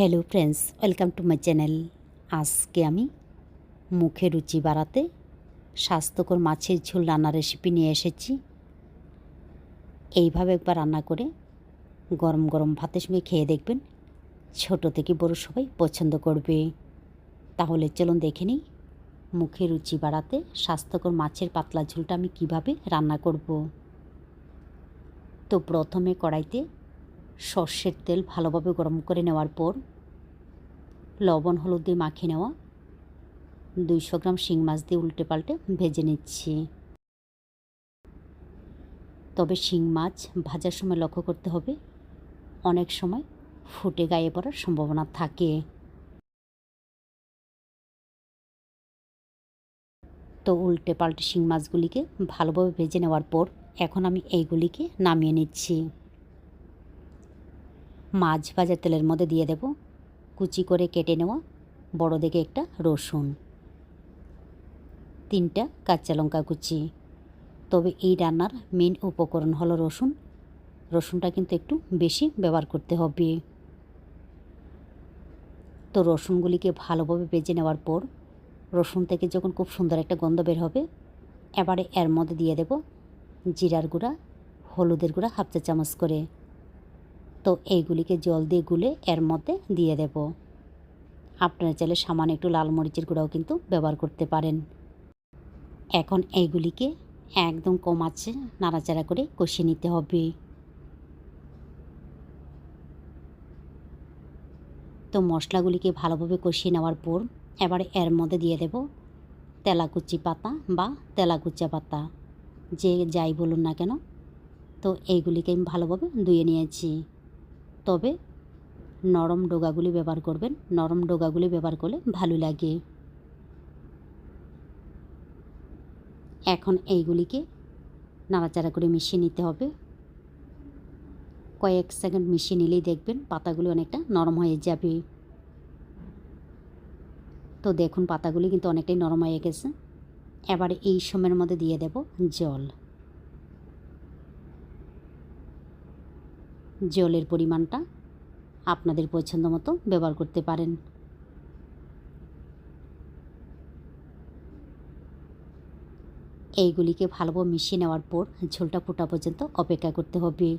Hello friends welcome to my channel আজকে আমি মুখে রুচি বাড়াতে স্বাস্থ্যকর মাছের ঝোল রান্নার রেসিপি নিয়ে এসেছি। এইভাবে একবার রান্না করে গরম গরম ভাতের সঙ্গে খেয়ে দেখবেন ছোট থেকে বড় সবাই পছন্দ করবে। তাহলে চলুন দেখে নিই মুখে রুচি বাড়াতে স্বাস্থ্যকর মাছের পাতলা ঝোলটা আমি কীভাবে রান্না করব। তো প্রথমে কড়াইতে সর্ষের তেল ভালোভাবে গরম করে নেওয়ার পর লবণ, হলুদ দিয়ে মাখিয়ে নেওয়া। দুইশো গ্রাম শিং মাছ দিয়ে উল্টে পাল্টে ভেজে নিচ্ছি। তবে শিং মাছ ভাজার সময় লক্ষ্য করতে হবে, অনেক সময় ফুটে গায়ে পড়ার সম্ভাবনা থাকে। তো উল্টে পাল্টে শিং মাছগুলিকে ভালোভাবে ভেজে নেওয়ার পর এখন আমি এইগুলিকে নামিয়ে নিচ্ছি। মাছ ভাজার তেলের মধ্যে দিয়ে দেব। কুচি করে কেটে নেওয়া বড় দেখে একটা রসুন। তিনটা কাঁচা লঙ্কা কুচি। তবে এই রান্নার মেন উপকরণ হলো রসুন। রসুনটা কিন্তু একটু বেশি ব্যবহার করতে হবে। তো রসুনগুলিকে ভালোভাবে বেজে নেওয়ার পর রসুন থেকে যখন খুব সুন্দর একটা গন্ধ বের হবে, এবারে এর মধ্যে দিয়ে দেব জিরার গুঁড়া, হলুদের গুঁড়া হাফ চা চামচ করে। তো এইগুলিকে জল দিয়ে গুলে এর মধ্যে দিয়ে দেব। আপনারা চাইলে সামান্য একটু লাল মরিচের গুঁড়াও কিন্তু ব্যবহার করতে পারেন। এখন এইগুলিকে একদম কম আছে নাড়াচাড়া করে কষিয়ে নিতে হবে। তো মশলাগুলিকে ভালোভাবে কষিয়ে নেওয়ার পর এবারে এর মধ্যে দিয়ে দেব তেলাকুচি পাতা বা তেলাকুচা পাতা, যে যাই বলুন না কেন। তো এইগুলিকে আমি ভালোভাবে ধুয়ে নিয়েছি। তবে নরম ডোগাগুলি ব্যবহার করবেন। নরম ডোগাগুলি ব্যবহার করলে ভালো লাগে। এখন এইগুলিকে নাড়াচাড়া করে মিশিয়ে নিতে হবে। কয়েক সেকেন্ড মিশিয়ে নিলেই দেখবেন পাতাগুলি অনেকটা নরম হয়ে যাবে। তো দেখুন, পাতাগুলি কিন্তু অনেকটাই নরম হয়ে গেছে। এবারে এই সময়ের মধ্যে দিয়ে দেব জল। জলের পরিমাণটা আপনাদের পছন্দ মতো ব্যবহার করতে পারেন। এইগুলিকে ভালোভাবে মিশিয়ে নেওয়ার পর ঝোলটা ফোটা পর্যন্ত অপেক্ষা করতে হবে।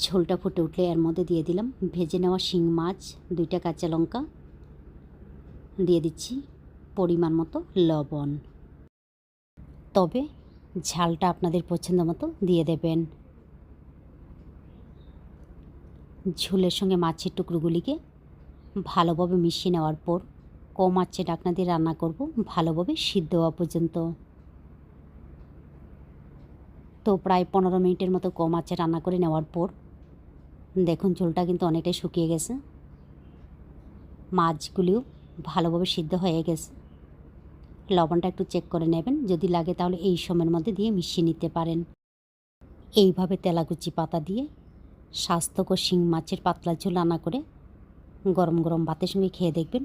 ঝোলটা ফুটে উঠলে এর মধ্যে দিয়ে দিলাম ভেজে নেওয়া শিং মাছ, দুইটা কাঁচা লঙ্কা, দিয়ে দিচ্ছি পরিমাণ মতো লবণ। তবে ঝালটা আপনাদের পছন্দ মতো দিয়ে দেবেন। ঝোলের সঙ্গে মাছের টুকরোগুলিকে ভালোভাবে মিশিয়ে নেওয়ার পর কম আঁচে ডাকনা দিয়ে রান্না করব, ভালোভাবে সিদ্ধ হওয়া পর্যন্ত। তো প্রায় পনেরো মিনিটের মতো কম আঁচে রান্না করে নেওয়ার পর দেখুন ঝোলটা কিন্তু অনেকটাই শুকিয়ে গেছে। মাছগুলিও ভালোভাবে সিদ্ধ হয়ে গেছে। লবণটা একটু চেক করে নেবেন, যদি লাগে তাহলে এই সময়ের মধ্যে দিয়ে মিশিয়ে নিতে পারেন। এইভাবে তেলাকুচি পাতা দিয়ে স্বাস্থ্যকর শিং মাছের পাতলা ঝোল আনা করে গরম গরম ভাতের সঙ্গে খেয়ে দেখবেন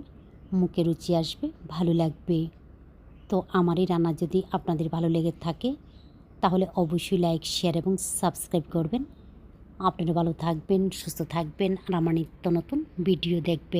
মুখে রুচি আসবে, ভালো লাগবে। তো আমার এই রান্না যদি আপনাদের ভালো লেগে থাকে, তাহলে অবশ্যই লাইক, শেয়ার এবং সাবস্ক্রাইব করবেন। আপনারা ভালো থাকবেন, সুস্থ থাকবেন আর আমার নিত্য নতুন ভিডিও দেখবেন।